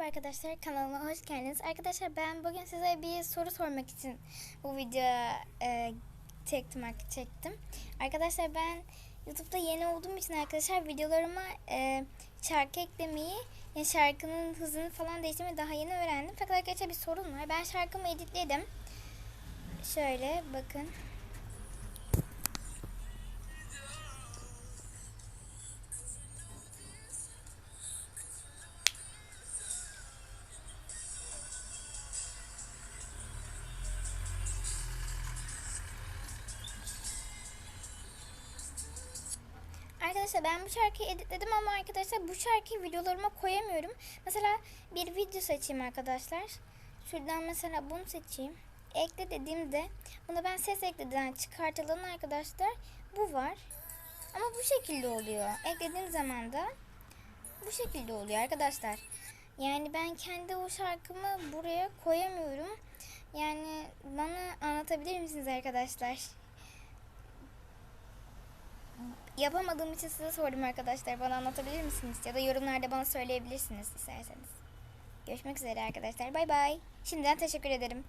Merhaba arkadaşlar kanalıma hoş geldiniz. Arkadaşlar ben bugün size bir soru sormak için bu videoyu e, çektim çektim. Arkadaşlar ben YouTube'da yeni olduğum için arkadaşlar videolarıma e, şarkı eklemeyi yani şarkının hızını falan değiştirmeyi daha yeni öğrendim. Fakat arkadaşlar bir sorun var. Ben şarkımı editledim. Şöyle bakın. Arkadaşlar ben bu şarkıyı editledim ama arkadaşlar bu şarkıyı videolarıma koyamıyorum. Mesela bir video seçeyim arkadaşlar. Şuradan mesela bunu seçeyim. Ekle dediğimde bunu ben ses ekleden çıkartılan arkadaşlar bu var. Ama bu şekilde oluyor. Eklediğim zaman da bu şekilde oluyor arkadaşlar. Yani ben kendi o şarkımı buraya koyamıyorum. Yani bana anlatabilir misiniz arkadaşlar? Yapamadığım için size sordum arkadaşlar. Bana anlatabilir misiniz? Ya da yorumlarda bana söyleyebilirsiniz isterseniz. Görüşmek üzere arkadaşlar. Bay bay. Şimdiden teşekkür ederim.